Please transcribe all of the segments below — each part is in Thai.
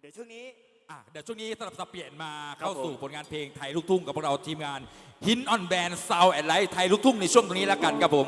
เดี๋ยวช่วงนี้ อะเดี๋ยวช่วงนี้สลับสับเปลี่ยนมาครับเข้าสู่ผมผลงานเพลงไทยลูกทุ่งกับพวกเราทีมงานฮินออนแบนซาวแอนไลท์ไทยลูกทุ่งในช่วงตรงนี้แล้วกันครับผม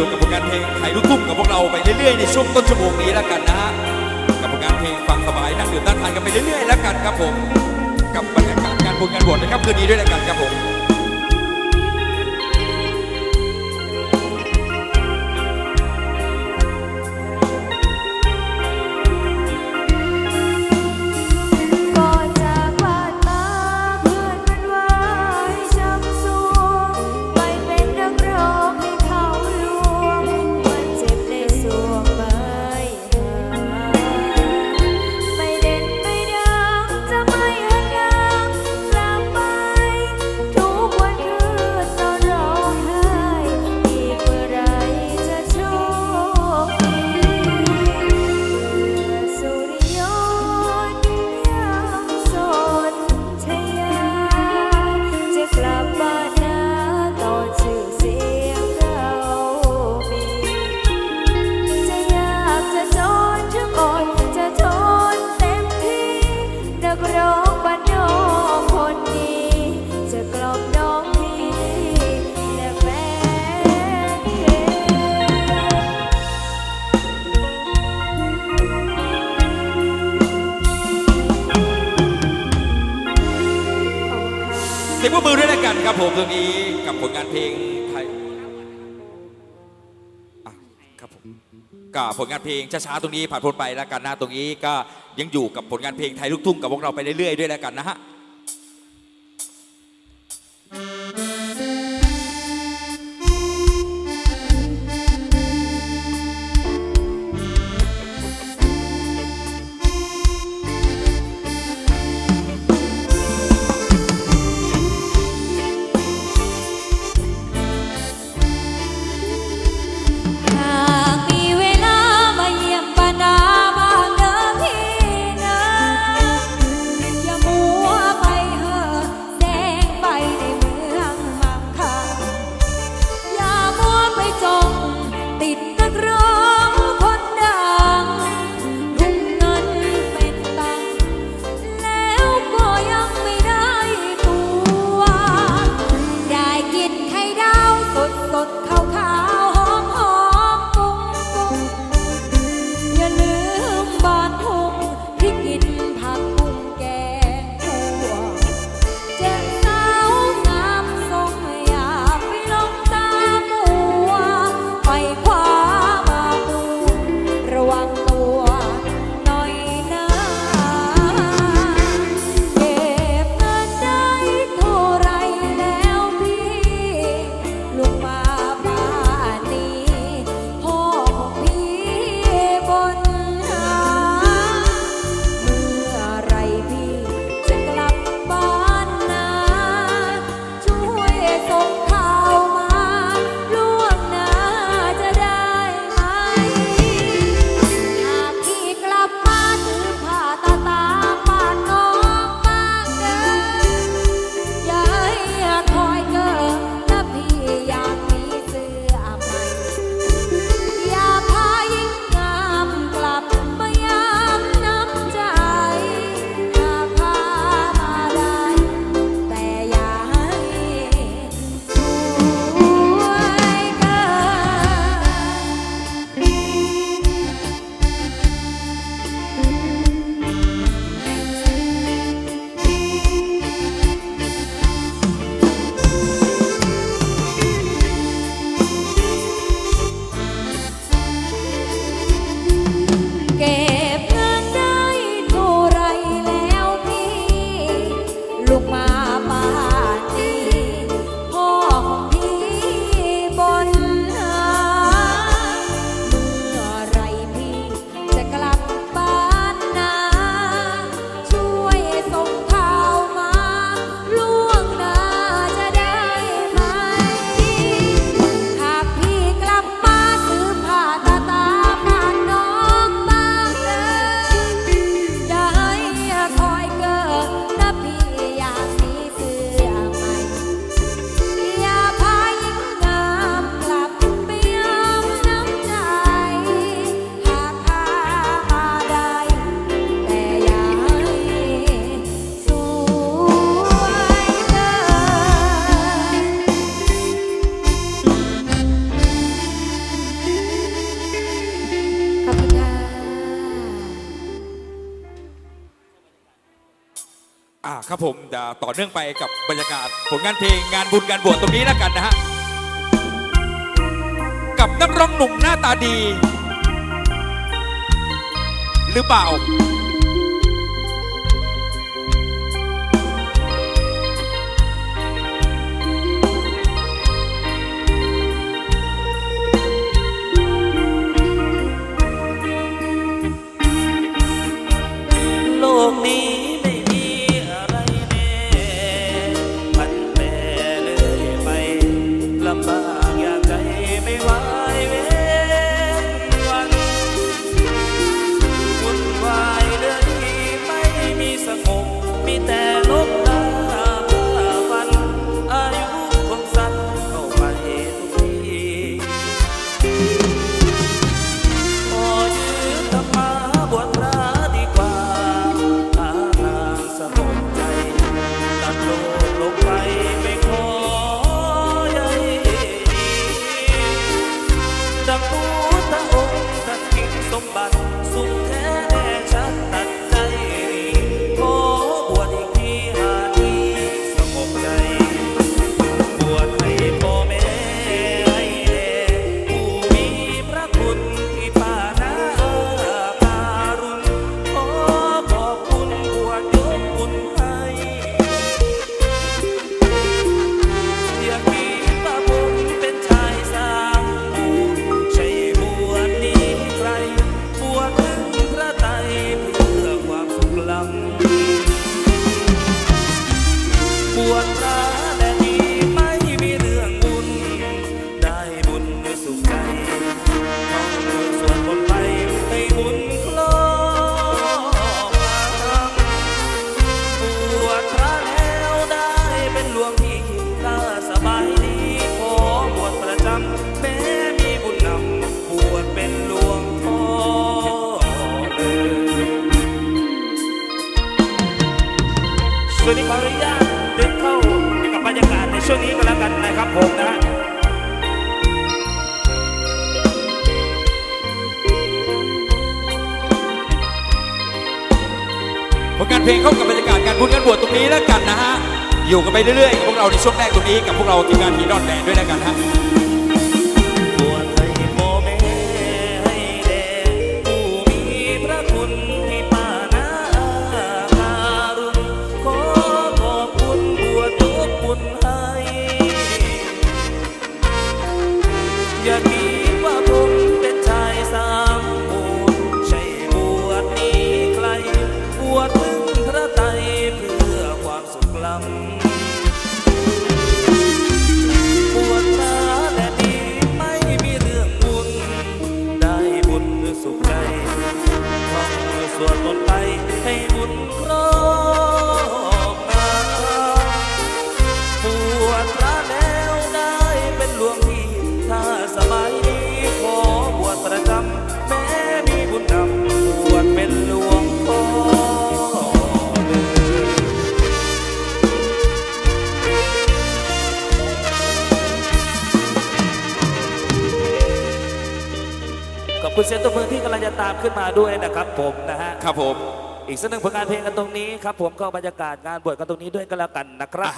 อยู่กับผลงานเพลงไทยลูกทุ่งกับพวกเราไปเรื่อยๆในช่วงต้นชั่วโมงนี้แล้วกันนะฮะกับผลงานเพลงฟังสบายนั่งดื่มนั่งทานกันไปเรื่อยๆแล้วกันครับผมกับบรรยากาศงานบุญงานบวชนะครับคืนนี้ด้วยแล้วกันครับผม กันครับผมตรงนี้กับผลงานเพลงไทยครับผมกับผลงานเพลงช้าๆตรงนี้ผ่านพ้นไปแล้วกันนะตรงนี้ก็ยังอยู่กับผลงานเพลงไทยลูกทุ่งกับพวกเราไปเรื่อยๆด้วยแล้วกันนะฮะ ครับผมจะต่อเนื่องไปกับบรรยากาศผลงานเพลงงานบุญงานบวชตรงนี้แล้วกันนะฮะ กับนักร้องหนุ่มหน้าตาดี หรือเปล่า ช่วงนี้ก็แล้วกันนะครับผมนะผลงานเพลงเข้ากับบรรยากาศการพูดการบวชตรงนี้แล้วกันนะฮะ อยู่กันไปเรื่อยๆพวกเราในช่วงแรกตรงนี้กับพวกเราทีมงานทีดอนแดนด้วยแล้วกันฮะ คุณเสียงตัวมือที่กำลังจะตามขึ้นมาด้วยนะครับผมนะฮะครับผม อีกสักหนึ่งผลงานเพลงกันตรงนี้ครับผมก็บรรยากาศงานบวชกันตรงนี้ด้วยก็แล้วกันนะครับ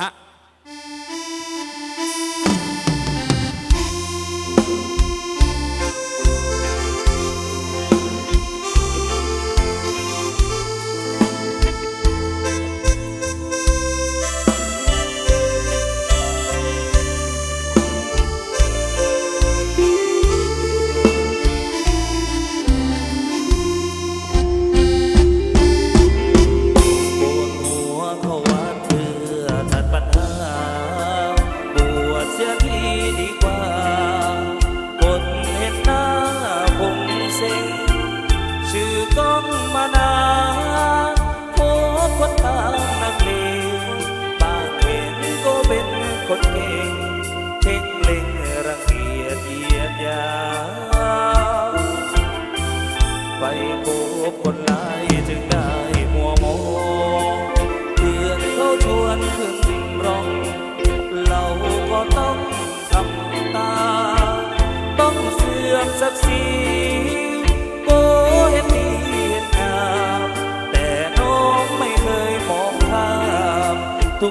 tu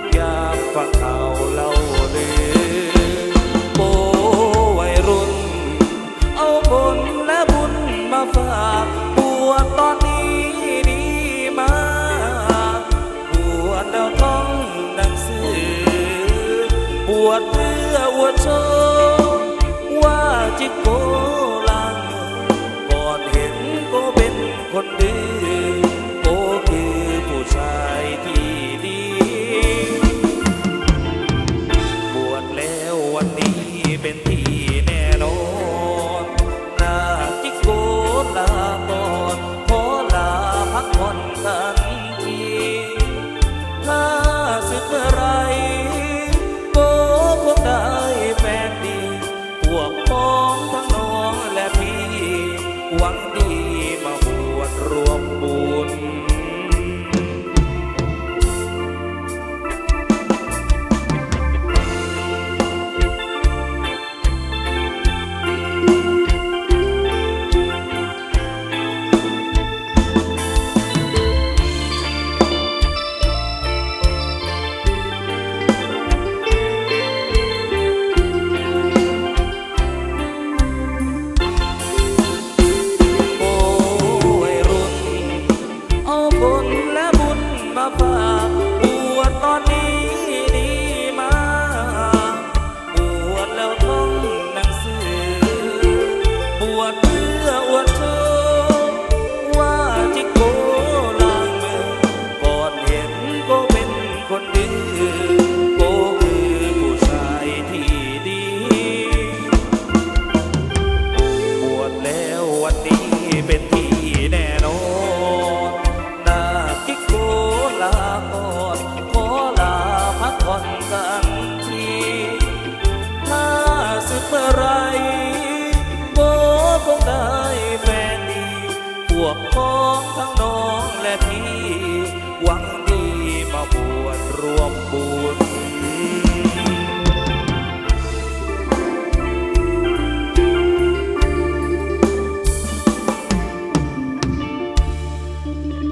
วกพ้องทั้งน้องและพี่หวังดีมาบวชรวมบุญ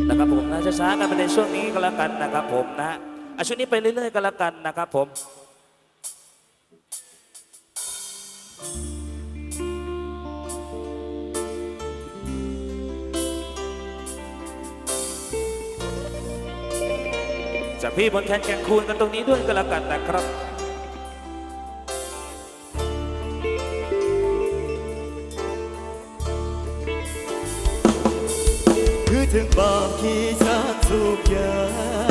นะครับผมนะช้าๆกันไปในช่วงนี้ก็แล้วกันนะครับผมนะอะช่วงนี้ไปเรื่อยๆก็แล้วกันนะครับผม จากพี่บนแคนแกงคูนกันตรงนี้ด้วยก็แล้วกันนะครับถึงบางที่ฉันสุขยา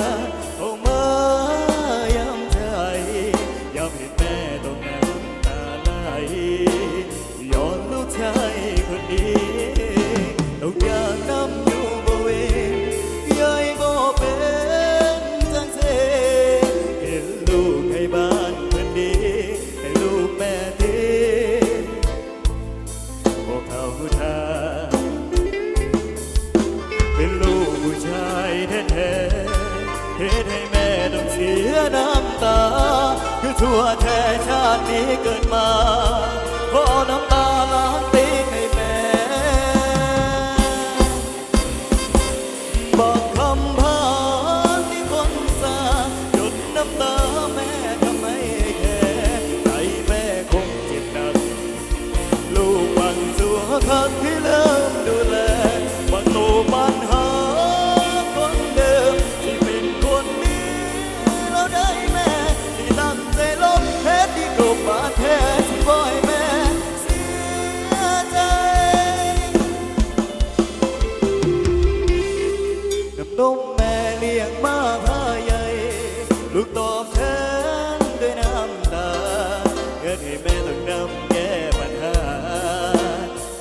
แม่ต้องนำแก้ปัญหา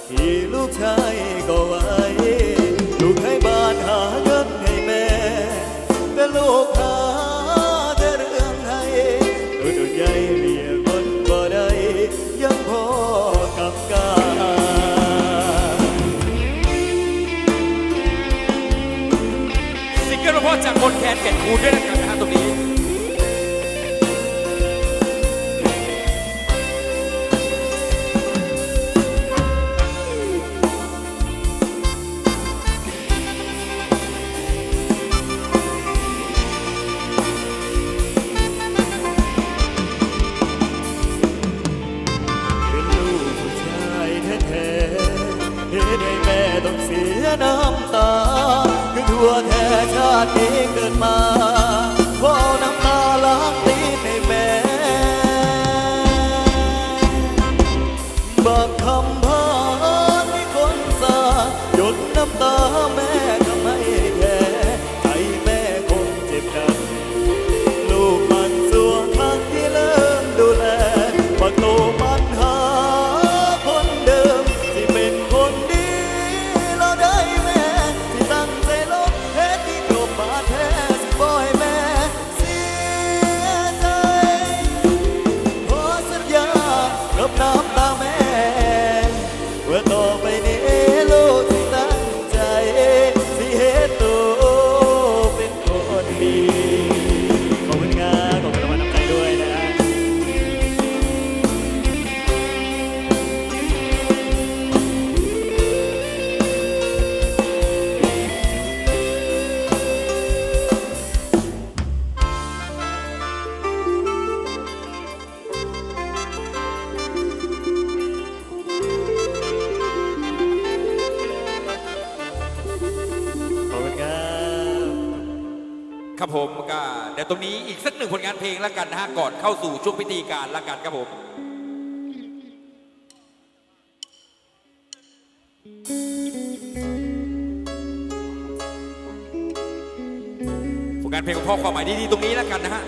ที่ลูกชายก็ไว้ ลูกให้บ้านหาเงินให้แม่ แต่ลูกหาแต่เรื่องให้ตัวตัวใหญ่เลี้ยคนบ่ได้ยังพอกับกาซิงเกิลเพราะจากคนแคนเก็นคูด้วยนะ เกิดมา แล้วกันนะฮะก่อนเข้าสู่ช่วงพิธีการละกันครับผมผลงานเพลงของพ่อความหมายดีๆตรงนี้แล้วกันนะฮะ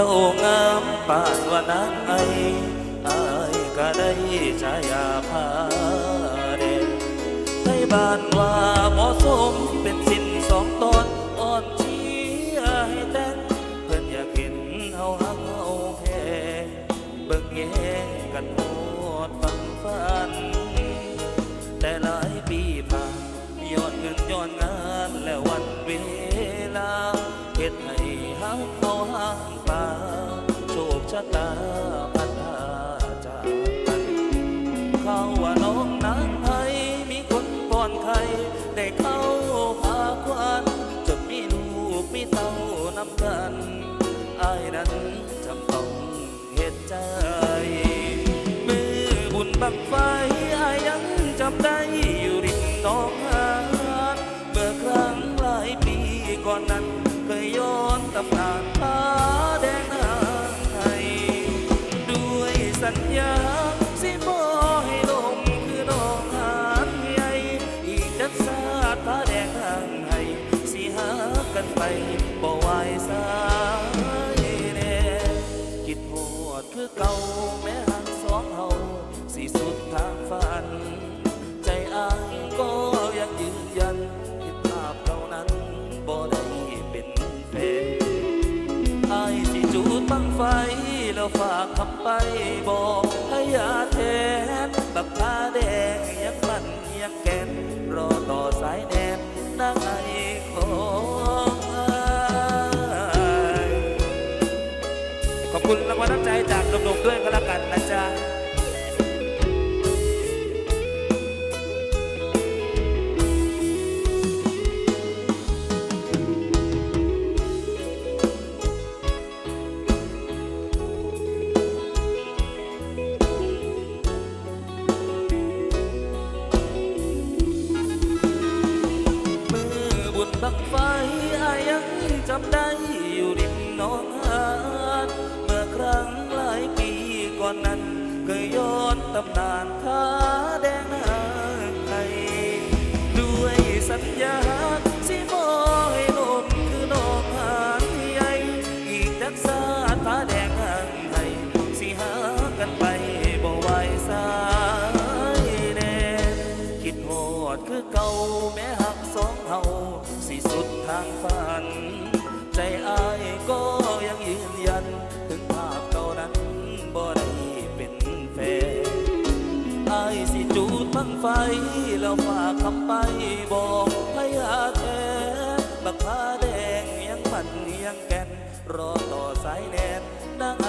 จ้างามปานว่านางไออายก็ได้ชายาพาเด่นในบ้านว่า ใจ มือบุญบังไฟยังจับได้ แล้วฝากคำไปบอกให้ยาแทนบักตาแดงยังมันยังแก่นรอต่อสายแดนนั่งไอของขอบคุณรางวัลน้ำใจจากหนุ่มๆด้วยก็แล้วกันนะจ๊ะ นนั้นก็ย้อนตำนานผ้าแดงนางไทยด้วยสัญญาสิบอยลมคือดอกหานใหญ่อีกจักสาดผ้าแดงนางไทยสิหากันไปบ่ไหวสายแดนคิดหอดคือเก่าแม่ ไฟแล้วฝากคำไปบอกพยาแท้บักพาแดงยังปั่นยังแก่นรอต่อสายแนนนาง